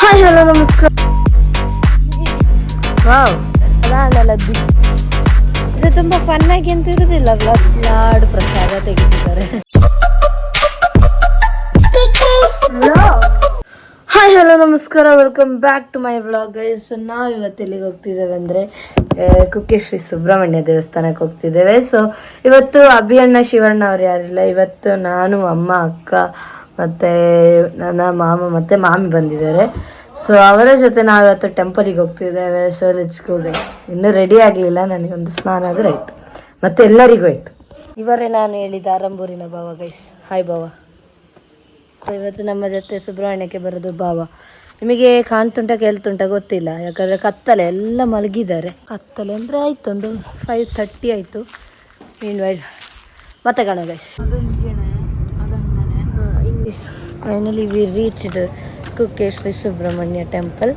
Hi hello ನಮಸ್ಕಾರ. Wow. ಅದಾನಲ್ಲದ್ದು ಇದು ತುಂಬಾ ಫನ್ ಆಗಿ ಅಂತ ಇರುದಿಲ್ಲ ಲಾಡು ಪ್ರಸಾದ ತೆಗಿತಿದ್ದಾರೆ. ಹಾಯ್ ಹಲೋ ನಮಸ್ಕಾರ. Welcome back to my vlog guys ನಾವು ಇವತ್ತು ಎಲ್ಲಿಗೆ ಹೋಗ್ತಿದ್ದೇವೆ ಅಂದರೆ ಕುಕ್ಕೆ ಶ್ರೀ ಸುಬ್ರಹ್ಮಣ್ಯ ದೇವಸ್ಥಾನಕ್ಕೆ ಹೋಗ್ತಿದ್ದೇವೆ. ಸೊ ಇವತ್ತು ಅಭಿಯಣ್ಣ ಶಿವಣ್ಣ ಅವ್ರು ಯಾರಿಲ್ಲ. ಇವತ್ತು ನಾನು ಅಮ್ಮ ಅಕ್ಕ ಮತ್ತು ನನ್ನ ಮಾಮ ಮತ್ತು ಮಾಮಿ ಬಂದಿದ್ದಾರೆ. ಸೊ ಅವರ ಜೊತೆ ನಾವು ಇವತ್ತು ಟೆಂಪಲಿಗೆ ಹೋಗ್ತಿದ್ದೇವೆ. ಸೊ ಲೆಟ್ಸ್ ಗೋ ಗೈಸ್ ಇನ್ನೂ ರೆಡಿ ಆಗಲಿಲ್ಲ. ನನಗೊಂದು ಸ್ನಾನ ಆದರೆ ಆಯಿತು. ಮತ್ತು ಎಲ್ಲರಿಗೂ ಆಯಿತು. ಇವರೇ ನಾನು ಹೇಳಿದ ಆರಂಭೂರಿನ ಭಾವ ಗೈಸ್ ಹಾಯ್ ಭಾವ. ಸೊ ಇವತ್ತು ನಮ್ಮ ಜೊತೆ ಸುಬ್ರಹ್ಮಣ್ಯಕ್ಕೆ ಬರೋದು ಭಾವ. ನಿಮಗೆ ಕಾಣ್ತುಂಟ ಕೇಳ್ತುಂಟ ಗೊತ್ತಿಲ್ಲ. ಯಾಕಂದರೆ ಕತ್ತಲೆ ಎಲ್ಲ ಮಲಗಿದ್ದಾರೆ. ಕತ್ತಲೆ ಅಂದರೆ ಆಯ್ತು ಒಂದು ಫೈವ್ ಥರ್ಟಿ ಆಯಿತು ಮೀನ್ ವೈಲ್ ಮತ್ತೆ ಕಾಣ guys finally we reached Kukkeshwari Subramanya temple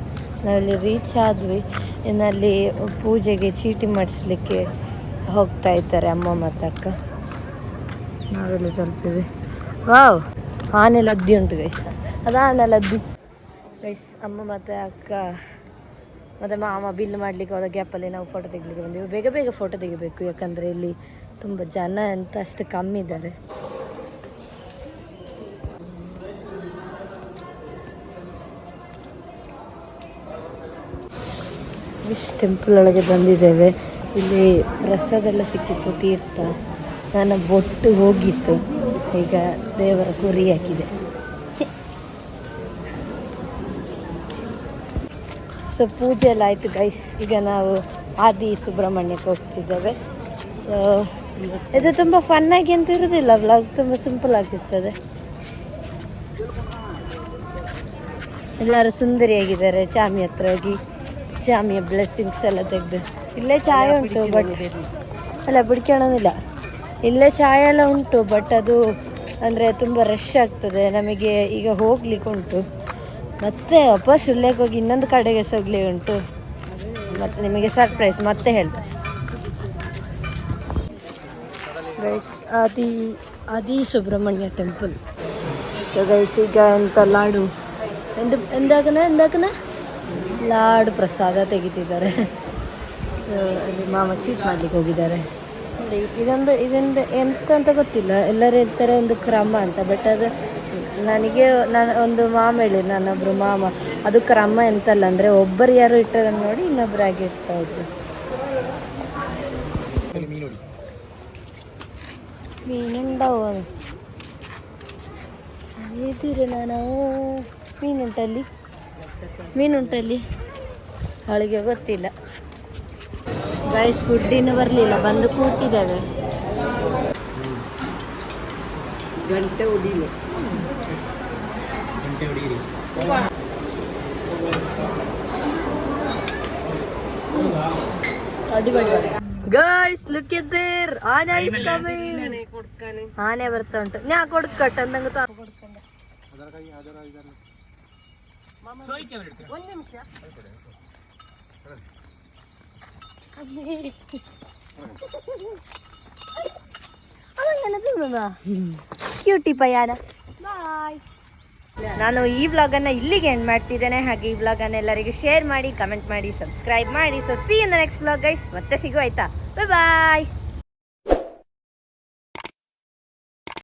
ನಾವಿಲ್ಲಿ ರೀಚ್ ಆದ್ವಿ. ಇನ್ನಲ್ಲಿ ಪೂಜೆಗೆ ಚೀಟಿ ಮಾಡಿಸ್ಲಿಕ್ಕೆ ಹೋಗ್ತಾ ಇದ್ದಾರೆ ಅಮ್ಮ ಮತ್ತು ಅಕ್ಕ ನಾವೆಲ್ಲ ತಲುಪಿದ್ವಿ. ವಾವ್! ಆನೆ ಲದ್ದಿ ಉಂಟು ಗೈಸ್ ಅದು ಆನೆ ಲದ್ದಿ. ಗೈಸ್ ಅಮ್ಮ ಮತ್ತು ಅಕ್ಕ, ಮತ್ತು ಮಾಮ ಬಿಲ್ ಮಾಡಲಿಕ್ಕೆ ಹೋದ ಗ್ಯಾಪಲ್ಲಿ ನಾವು ಫೋಟೋ ತೆಗಿಲಿಕ್ಕೆ ಬಂದೆವು. ಬೇಗ ಬೇಗ ಫೋಟೋ ತೆಗಿಬೇಕು, ಯಾಕಂದರೆ ಇಲ್ಲಿ ತುಂಬ ಜನ ಅಂತ ಅಷ್ಟು ಕಮ್ಮಿ ಇದ್ದಾರೆ. ವಿಶ್ ಟೆಂಪಲ್ ಒಳಗೆ ಬಂದಿದ್ದೇವೆ. ಇಲ್ಲಿ ಪ್ರಸಾದ ಎಲ್ಲ ಸಿಕ್ಕಿತ್ತು, ತೀರ್ಥ ನಾನು ಬೊಟ್ಟು ಹೋಗಿತ್ತು. ಈಗ ದೇವರ ಕುರಿ ಹಾಕಿದೆ. ಸೊ ಪೂಜೆ ಎಲ್ಲ ಆಯಿತು ಗೈಸ್ ಈಗ ನಾವು ಆದಿ ಸುಬ್ರಹ್ಮಣ್ಯಕ್ಕೆ ಹೋಗ್ತಿದ್ದೇವೆ. ಸೊ ಇದು ತುಂಬ ಫನ್ನಾಗಿ ಅಂತ ಇರೋದಿಲ್ಲ ವ್ಲಾಗ್ ತುಂಬ ಸಿಂಪಲ್ ಆಗಿರ್ತದೆ. ಎಲ್ಲರೂ ಸುಂದರಿಯಾಗಿದ್ದಾರೆ, ಚಾಮಿ ಹತ್ರ ಹೋಗಿ. ಚಾಮಿಯ ಬ್ಲೆಸ್ಸಿಂಗ್ಸ್ ಎಲ್ಲ ತೆಗೆದು ಇಲ್ಲೇ ಚಾಯ ಉಂಟು ಬಟ್ ಅಲ್ಲ ಬಿಡ್ಕೊಳ್ಳೋದಿಲ್ಲ ಇಲ್ಲೇ ಚಾಯ್ ಎಲ್ಲ ಉಂಟು ಬಟ್ ಅದು ಅಂದರೆ ತುಂಬ ರಶ್ ಆಗ್ತದೆ ನಮಗೆ ಈಗ ಹೋಗ್ಲಿಕ್ಕೆ ಉಂಟು ಮತ್ತೆ ವಾಪಸ್ ಉಳ್ಳೆಗೆ ಹೋಗಿ ಇನ್ನೊಂದು ಕಡೆಗೆ ಸೊಗ್ಲಿ ಉಂಟು ಮತ್ತೆ ನಿಮಗೆ ಸರ್ಪ್ರೈಸ್ ಮತ್ತೆ ಹೇಳ್ತೇನೆ ಆದಿ ಆದಿ ಸುಬ್ರಹ್ಮಣ್ಯ ಟೆಂಪಲ್ ಸೊ ಗೈಸ್ ಈಗ ಎಂತ ಲಾಡು ಎಂದ ಎಂದಾಗನ ಎಂದಾಗನ ಲಾಡು ಪ್ರಸಾದ ತೆಗಿತಿದ್ದಾರೆ. ಸೊ ಅಲ್ಲಿ ಮಾಮ ಚೀಟ್ ಮಾಡ್ಲಿಕ್ಕೆ ಹೋಗಿದ್ದಾರೆ. ನೋಡಿ ಇದೊಂದು ಇದೊಂದು ಎಂತ ಅಂತ ಗೊತ್ತಿಲ್ಲ. ಎಲ್ಲರೂ ಹೇಳ್ತಾರೆ ಒಂದು ಕ್ರಮ ಅಂತ ಬಟ್ ಅದು ನನಗೆ ನಾನು ಒಂದು ಮಾಮ ಹೇಳಿ ನನ್ನೊಬ್ರು ಮಾಮ ಅದು ಕ್ರಮ ಎಂತಲ್ಲ ಅಂದರೆ ಒಬ್ಬರು ಯಾರು ಇಟ್ಟದನ್ನು ನೋಡಿ ಇನ್ನೊಬ್ರು ಆಗಿ ಇರ್ತಾ ಇದ್ರು. ಮೀನುಂಡವು ನಾನು? ಮೀನುಂಟಲ್ಲಿ? ಮೀನುಂಟಲ್ಲಿ ಅವಳಿಗೆ ಗೊತ್ತಿಲ್ಲ ಗೈಸ್ ಫುಡ್ ಇನ್ನೂ ಬರಲಿಲ್ಲ ಬಂದು ಕೂತಿದ್ದೇವೆ ಗಂಟೆ ಹೊಡೀಲಿ ಗಂಟೆ ಹೊಡೀರಿ ಗೈಸ್ ಲುಕ್ ಇದ್ದೀರ್ ಆನೆ is coming. ಆನೆ ಬರ್ತಾ ಉಂಟು ನಾ ಕೊಡ್ಕಟ್ಟ ಅಂದಂಗ ಕೊಡ್ಕೊಂಡೆ ಒಂದು ನಿಮಿಷ. ಕ್ಯೂಟಿ ಪಯಾನ ಬಾಯ್ ನಾನು ಈ ವ್ಲಾಗನ್ನು ಇಲ್ಲಿಗೆ ಎಂಡ್ ಮಾಡ್ತಿದ್ದೇನೆ. ಹಾಗೆ ಈ ವ್ಲಾಗನ್ನು ಎಲ್ಲರಿಗೂ ಶೇರ್ ಮಾಡಿ ಕಮೆಂಟ್ ಮಾಡಿ ಸಬ್ಸ್ಕ್ರೈಬ್ ಮಾಡಿ. So see in the next vlog guys ಮತ್ತೆ ಸಿಗು ಆಯ್ತಾ? ಬಾಯ್ ಬಾಯ್